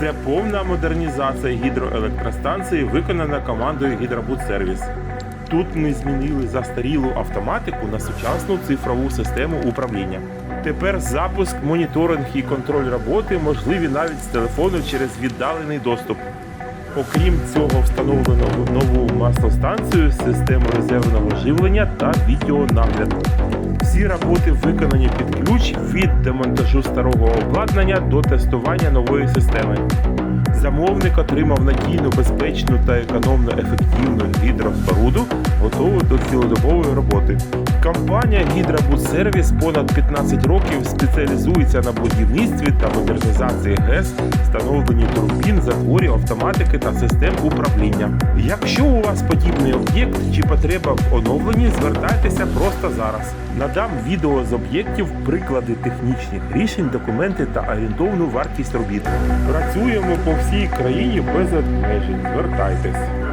Це повна модернізація гідроелектростанції, виконана командою Гідробудсервіс. Тут ми змінили застарілу автоматику на сучасну цифрову систему управління. Тепер запуск, моніторинг і контроль роботи можливі навіть з телефону через віддалений доступ. Окрім цього, встановлено нову маслостанцію, систему резервного живлення та відеонагляд. Всі роботи виконані під ключ від демонтажу старого обладнання до тестування нової системи. Замовник отримав надійну, безпечну та економно ефективну гідроспоруду, готову до цілодобової роботи. Компанія Гідробудсервіс понад 15 років спеціалізується на будівництві та модернізації ГЕС, встановленні турбін, затворів, автоматики та систем управління. Якщо у вас подібний об'єкт чи потреба в оновленні, звертайтеся просто зараз. Надам відео з об'єктів, приклади технічних рішень, документи та орієнтовну вартість робіт. Працюємо по всій країні без обмежень. Звертайтесь.